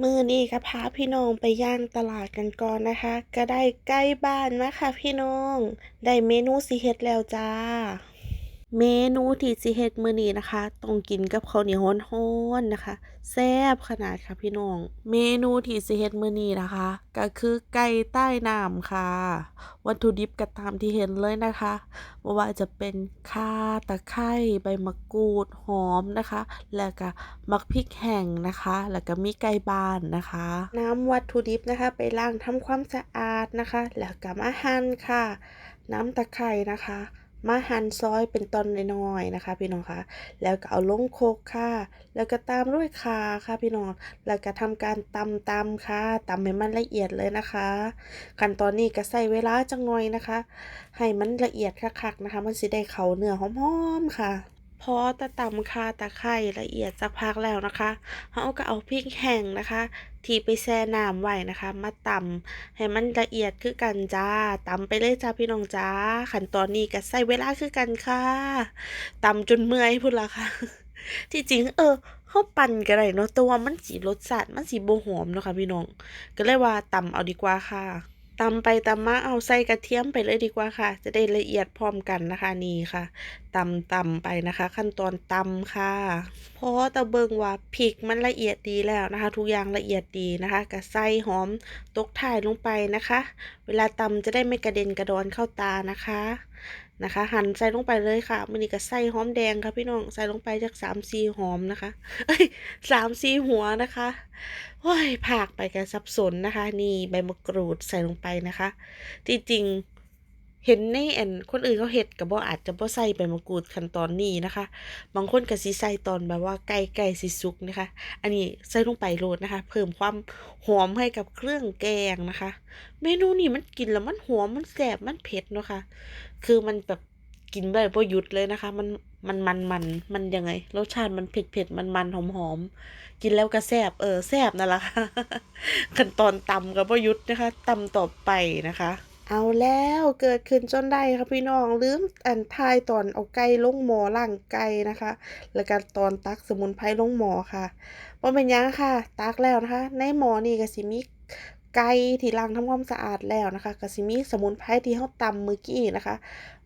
มือนี้ก็พาพี่น้องไปย่างตลาดกันก่อนนะคะ ก็ได้ใกล้บ้านมาค่ะพี่น้อง ได้เมนูสีเฮ็ดแล้วจ้า เมนูที่สิเฮ็ดมื้อนี้นะคะต้องกินกับข้าวเหนียวร้อนๆนะคะ แซ่บขนาดค่ะพี่น้อง เมนูที่สิเฮ็ดมื้อนี้นะคะ ก็คือไก่ใต้น้ำค่ะ วัตถุดิบก็ตามที่เห็นเลยนะคะบ่ว่าจะเป็นข่าตะไคร้ใบมะกรูดหอมนะคะ แล้วก็บักพริกแห้งนะคะ แล้วก็มีไก่บ้านนะคะ น้ำวัตถุดิบนะคะ ไปล้างทำความสะอาดนะคะ แล้วก็มาหั่นค่ะ น้ำตะไคร้นะคะ มาหั่นซอยเป็นตอนน้อยๆนะคะ พี่น้องคะแล้วก็เอาลงโคกค่ะ แล้วก็ตามด้วยขาค่ะพี่น้อง แล้วก็ทำการตำๆค่ะตำให้มันละเอียดเลยนะคะขั้นตอนนี้ก็ใส่เวลาจังหน่อยนะคะ ให้มันละเอียดคักๆนะคะ มันสิได้เข้าเนื้อหอมๆค่ะ พอตะตำข่าตะไคร้ละเอียดสักพักแล้วนะคะเราก็เอาพริกแห้งนะคะ ที่ไปแช่น้ำไว้นะคะ มาตำให้มันละเอียดคือกันจ้าตำไปเลยจ้าพี่น้องจ้าขั้นตอนนี้ก็ใช้เวลาคือกันค่ะตำจนเมื่อยพุ่นละค่ะ ที่จริงเออเราปั่นก็ได้เนาะแต่ว่ามันสิรสชาติมันสิบ่หอมเนาะค่ะพี่น้อง ก็เลยว่าตำเอาดีกว่าค่ะ ตำไปตำมาเอาใส่กระเทียมไปเลยดีกว่าค่ะ จะได้ละเอียดพร้อมกันนะคะนี่ค่ะตำตำไปนะคะ ขั้นตอนตำค่ะพอตะเบิงว่าพริกมันละเอียดดีแล้วนะคะ ทุกอย่างละเอียดดีนะคะก็ใส่หอมตกถ่ายลงไปนะคะ เวลาตำจะได้ไม่กระเด็นกระดอนเข้าตานะคะ นะคะ หั่นใส่ลงไปเลยค่ะมื้อนี้ก็ใส่หอมแดงค่ะพี่น้องใส่ลงไปจัก3-4หอมนะคะ เอ้ย3-4หัวนะคะโอ้ยพากไปก็สับสนนะคะ นี่ใบมะกรูดใส่ลงไปนะคะ จริงเห็นในอันคนอื่นเขาเฮ็ดก็บ่อาจจะบ่ใส่ใบมะกรูดขั้นตอนนี้นะคะ บางคนก็สิใส่ตอนแบบว่าไก่ใกล้สิสุกนะคะ อันนี้ใส่ลงไปโลดนะคะ เพิ่มความหอมให้กับเครื่องแกงนะคะ เมนูนี้มันกินแล้วมันหอมมันแซ่บมันเผ็ดเนาะค่ะ คือมันแบบกินได้บ่หยุดเลยนะคะ มันมันมันมันมันยังไง รสชาติมันเผ็ดเผ็ดมันมันหอมหอมกินแล้วก็แซบเออแซบนั่นแหละค่ะขั้นตอนตำก็บ่หยุดนะคะตำต่อไปนะคะ เอาแล้วเกิดขึ้นจนได้ค่ะพี่น้องลืมอันท้ายตอนเอาไก่ลงหมอล้างไก่นะคะ แล้วก็ตอนตักสมุนไพรลงหม้อค่ะบ่เป็นยังค่ะ ตักแล้วนะคะ ในหมอนี่ก็สิมี ไก่ที่ล้างทำความสะอาดแล้วนะคะก็สิมีสมุนไพรที่เขาตำเมื่อกี้นะคะ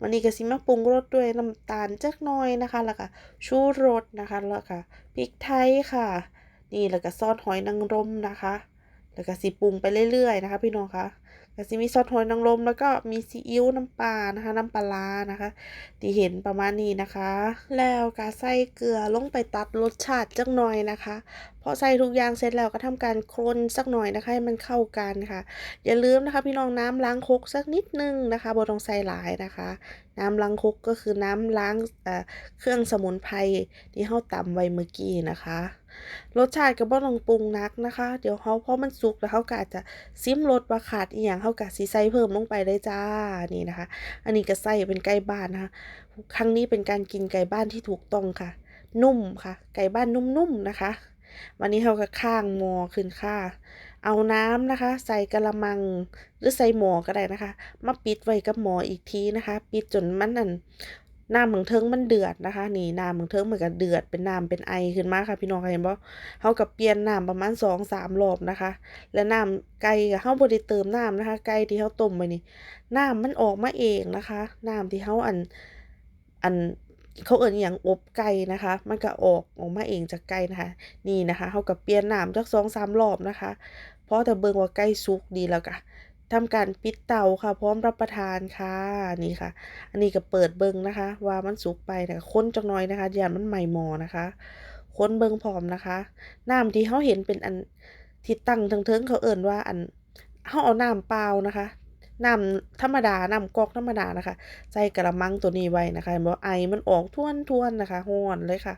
วันนี้ก็สิมาปรุงรสด้วยน้ำตาลจักหน่อยนะคะ แล้วก็ชูรสนะคะแล้วก็พริกไทยค่ะ นี่แล้วก็ซอสหอยนางรมนะคะ แล้วก็สิปรุงไปเรื่อยๆนะคะ พี่น้องคะ ก็สิมีซอสหอยนางรมแล้วก็มีซีอิ๊วน้ำปลานะคะ น้ำปลานะคะที่เห็นประมาณนี้นะคะ แล้วก็ใส่เกลือลงไปตัดรสชาติจักหน่อยนะคะพอใส่ทุกอย่างเสร็จแล้วก็ทำการคนสักหน่อยนะคะให้มันเข้ากันค่ะ อย่าลืมนะคะพี่น้องน้ำล้างคกสักนิดนึงนะคะบ่ต้องใส่หลายนะคะ น้ำล้างคกก็คือน้ำล้างเครื่องสมุนไพรที่เราตำไว้เมื่อกี้นะคะ รสชาติก็บ่ต้องปรุงนักนะคะ เดี๋ยวเราพอมันสุกแล้วเราก็อาจจะซิมรสว่าขาดอิหยังเราก็สิใส่เพิ่มลงไปเลยจ้านี่นะคะ อันนี้ก็ใส่เป็นไก่บ้านนะคะครั้งนี้เป็นการกินไก่บ้านที่ถูกต้องค่ะ นุ่มค่ะ ไก่บ้านนุ่มๆนะคะ วันนี้เราก็ข้างหม้อขึ้นค่ะ เอาน้ำนะคะ ใส่กะละมังหรือใส่หม้อก็ได้นะคะ มาปิดไว้กับหมออีกทีนะคะ ปิดจนมันนั่น น้ำเบิ่งเทิงมันเดือดนะคะ นี่น้ำเบิ่งเทิงมันก็เดือดเป็นน้ำเป็นไอขึ้นมาค่ะ พี่น้องเห็นบ่เราก็เปลี่ยนน้ำประมาณ2-3รอบนะคะ และน้ำไก่ก็เราบ่ได้เติมน้ำนะคะ ไก่ที่เราต้มไว้นี่น้ำมันออกมาเองนะคะ น้ำที่เราอันอันเขาเอิ้นอิหยังอบไก่นะคะ มันก็ออกออกมาเองจากไก่นะคะ นี่นะคะเราก็เปลี่ยนน้ำจัก2-3รอบนะคะ เพอถ้าเบิงว่าไก่สุกดีแล้วก็ ทำการปิดเตาค่ะ พร้อมรับประทานค่ะนี่ค่ะ อันนี้ก็เปิดเบิงนะคะ ว่ามันสุกไปแล้วก็คนจักหน่อยนะคะอย่ามันไหม้หมอนะคะค้นเบิงพร้อมนะคะน้ำที่เราเห็นเป็นอันที่ตั้งเทิงๆเขาเอิ้นว่าอันเราเอาน้ำเปล่านะคะน้ำธรรมดาน้ำก๊อกธรรมดานะคะ ใส่กะละมังตัวนี้ไว้นะคะเห็นบ่ไอมันออกท่วนๆนะคะร้อนเลยค่ะ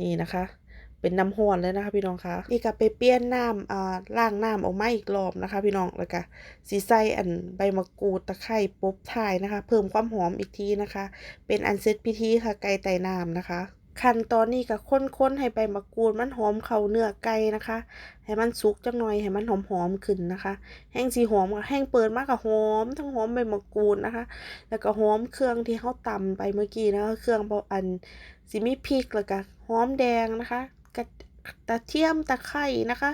นี่นะคะ เป็นน้ำร้อนเลยนะคะพี่น้องคะนี่ก็ไปเปลี่ยนน้ำอ่าล้างน้ำออกมาอีกรอบนะคะ พี่น้องแล้วก็สิใส่อันใบมะกรูดตะไคร้โป๊บท้ายนะคะ เพิ่มความหอมอีกทีนะคะ เป็นอันเสร็จพิธีค่ะไก่ไต่น้ำนะคะขั้นตอนนี้ก็ค้นๆให้ใบมะกรูดมันหอมเข้าเนื้อไก่นะคะ ให้มันสุกจักหน่อยให้มันหอมๆขึ้นนะคะ แห้งสิหอมก็แห้งเปิดมาก็หอม ทั้งหอมใบมะกรูดนะคะ แล้วก็หอมเครื่องที่เราตำไปเมื่อกี้นะคะเครื่องพออันสิมีพริกแล้วก็หอมแดงนะคะ กระตะเทียมตะไคร่นะคะ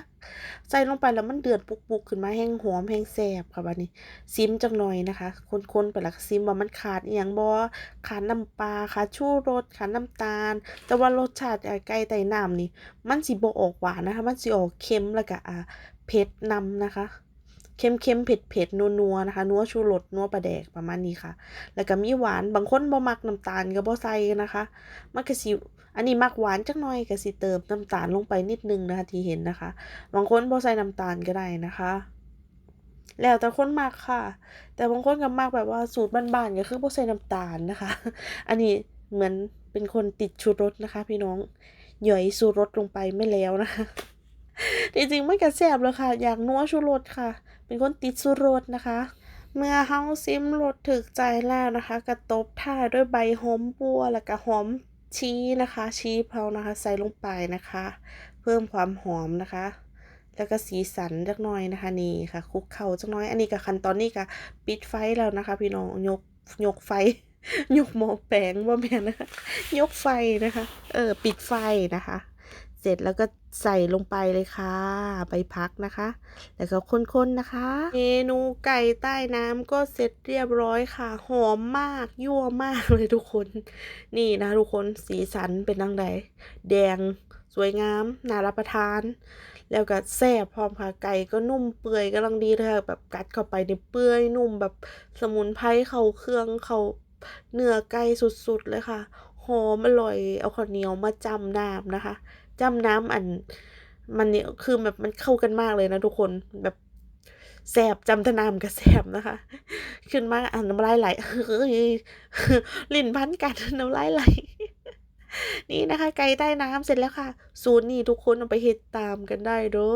ใส่ลงไปแล้วมันเดือดปุกๆขึ้นมาแห้งหอมแห้งแซ่บค่ะบัดนี้ ซิมจังหน่อยนะคะ คนๆไปแล้วก็ซิมว่ามันขาดอีหยังบ่ขาดน้ำปลาขาดชูรสขาดน้ำตาล แต่ว่ารสชาติไก่ไต่น้ำนี่ มันสิบ่ออกหวานนะคะ มันสิออกเค็มแล้วก็อ่าเผ็ดนำนะคะ เค็มๆเผ็ดๆนัวๆนะคะ นัวชูรสนัวปลาแดกประมาณนี้ค่ะ แล้วก็มีหวาน บางคนบ่มักน้ำตาลก็บ่ใส่นะคะมันก็สิอันนี้มักหวานจักหน่อยก็สิเติมน้ำตาลลงไปนิดนึงนะคะ ที่เห็นนะคะ บางคนบ่ใส่น้ำตาลก็ได้นะคะแล้วแต่คนมักค่ะ แต่บางคนก็มักแบบว่าสูตรบ้านๆก็คือบ่ใส่น้ำตาลนะคะ อันนี้เหมือนเป็นคนติดชูรสนะคะ พี่น้องหย่อยชูรสลงไปไม่แล้วนะคะจริงๆมันก็แซ่บเลยค่ะ อยากนัวชูรสค่ะ เป็นคนติดชูรสนะคะ เมื่อเฮาซิมรสถึกใจแล้วนะคะก็ตบท้าด้วยใบหอมบัวแล้วก็หอมชีนะคะ ชีเผานะคะ ใส่ลงไปนะคะ เพิ่มความหอมนะคะ แล้วก็สีสันจักหน่อยนะคะนี่ค่ะคลุกเข้าจักน่อย อันนี้ก็ขั้นตอนนี้ก็ปิดไฟแล้วนะคะ พี่น้องยกยกไฟยกหม้อแปลงบ่าแม่นนะคะยกไฟนะคะ เออปิดไฟนะคะ เสร็จแล้วก็ ใส่ลงไปเลยค่ะไปพักนะคะ แล้วก็คน ๆ นะคะ เมนูไก่ใต้น้ำก็เสร็จเรียบร้อยค่ะ หอมมาก ยั่วมากเลยทุกคน นี่นะทุกคนสีสันเป็นจังไดแดง สวยงาม น่ารับประทาน แล้วก็แซ่บพร้อมค่ะ ไก่ก็นุ่มเปื่อยกำลังดีเลยแบบกัดเข้าไปในเปื่อยนุ่มแบบสมุนไพรเข้าเครื่องเข้าเนื้อไก่สุดๆเลยค่ะ หอมอร่อย เอาข้าวเหนียวมาจำน้ำนะคะ จำน้ำอัน มันเนี่ยคือแบบมันเข้ากันมากเลยนะทุกคนแบบแสบจำทนามกับแสบนะคะ ขึ้นมาอ่านน้ำลายไหลเฮ้ยลิ้นพันกันน้ำลายไหล นี่นะคะไก่ใต้น้ำเสร็จแล้วค่ะ สูตรนี้ทุกคนเอาไปเฮ็ดตามกันได้เด้อ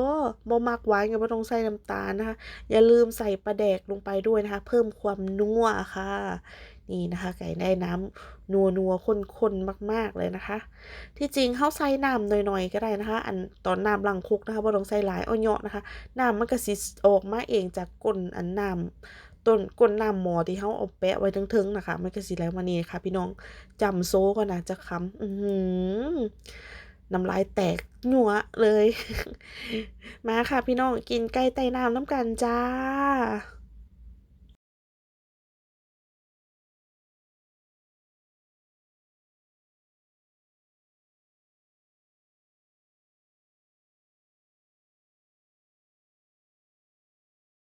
บ่มักหวานก็บ่ต้องใส่น้ำตาลนะคะ อย่าลืมใส่ปลาแดกลงไปด้วยนะคะ เพิ่มความนัวค่ะ นี่นะคะ ไก่ใต้น้ำนัวนัวข้นๆมาก ๆ เลยนะคะ ที่จริงเฮาใส่น้ำหน่อย ๆ ก็ได้นะคะ อันตอนน้ำล้างคุกนะคะบ่ต้องใส่หลายเอาเยาะนะคะน้ำมันก็สิออกมาเองจากก้นอันน้ำ ต้นก้นน้ำหมอที่เขาเอาแปะไว้เทิงๆนะคะ มันก็สิไหลมานี่ค่ะ พี่น้องจำโซ่ก่อนนะจะคำอื้อหือน้ำลายแตกหนัวเลย มาค่ะพี่น้องกินไก่ไตน้ำน้ำกันจ้า